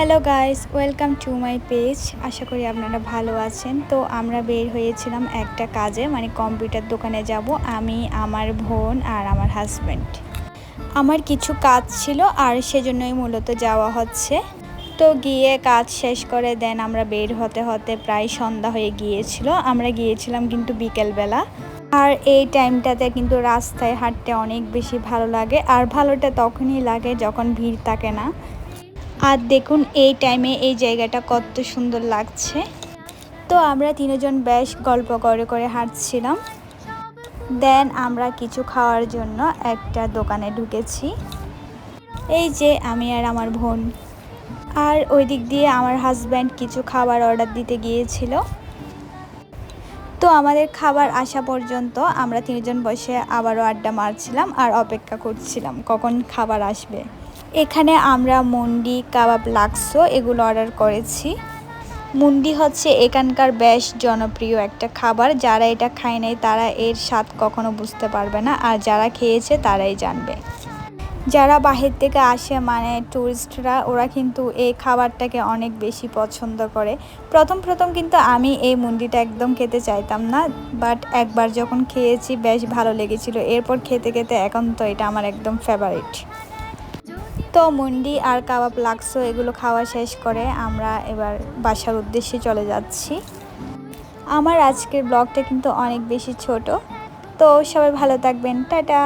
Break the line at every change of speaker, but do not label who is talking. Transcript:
Hello guys welcome to my page আশা করি আপনারা ভালো আছেন। তো আমরা বের হয়েছিলাম একটা কাজে মানে কম্পিউটার দোকানে যাব আমি, আমার বোন আর আমার হাজব্যান্ড আমার কিছু কাজ ছিল আর সেজন্যই মূলত যাওয়া হচ্ছে। তো গিয়ে কাজ শেষ করে দেন আমরা বের হতে হতে প্রায় সন্ধ্যা হয়ে গিয়েছিল। আমরা গিয়েছিলাম কিন্তু বিকেলবেলা। আর এই টাইমটাতে কিন্তু রাস্তায় হাঁটতে অনেক বেশি ভালো লাগে। আর ভালোটা তখনই লাগে যখন ভিড় থাকে না। আর দেখুন এই টাইমে এই জায়গাটা কত সুন্দর লাগছে। তো আমরা তিনজন বেশ গল্প করে করে হাঁটছিলাম। দেন আমরা কিছু খাওয়ার জন্য একটা দোকানে ঢুকেছি। এই যে আমি আর আমার বোন। আর ওই দিক দিয়ে আমার হাজব্যান্ড কিছু খাবার অর্ডার দিতে গিয়েছিল। তো আমাদের খাবার আসা পর্যন্ত আমরা তিনজন বসে আবারও আড্ডা মারছিলাম আর অপেক্ষা করছিলাম কখন খাবার আসবে। এখানে আমরা মুন্ডি, কাবাব, লাক্সো এগুলো অর্ডার করেছি। মুন্ডি হচ্ছে এখানকার বেশ জনপ্রিয় একটা খাবার। যারা এটা খায় নাই, তারা এর স্বাদ কখনো বুঝতে পারবে না। আর যারা খেয়েছে, তারাই জানবে। যারা বাহির থেকে আসে মানে ট্যুরিস্টরা ওরা কিন্তু এই খাবারটাকে অনেক বেশি পছন্দ করে। প্রথম প্রথম কিন্তু আমি এই মুন্ডিটা একদম খেতে চাইতাম না। বাট একবার যখন খেয়েছি, বেশ ভালো লেগেছিল। এরপর খেতে খেতে এখন তো এটা আমার একদম ফেভারিট তো মুন্ডি আর কাবাব লাগসো এগুলো খাওয়া শেষ করে আমরা এবার বাসার উদ্দেশ্যে চলে যাচ্ছি। আমার আজকের ব্লগটা কিন্তু অনেক বেশি ছোট। তো সবাই ভালো থাকবেন। টাটা!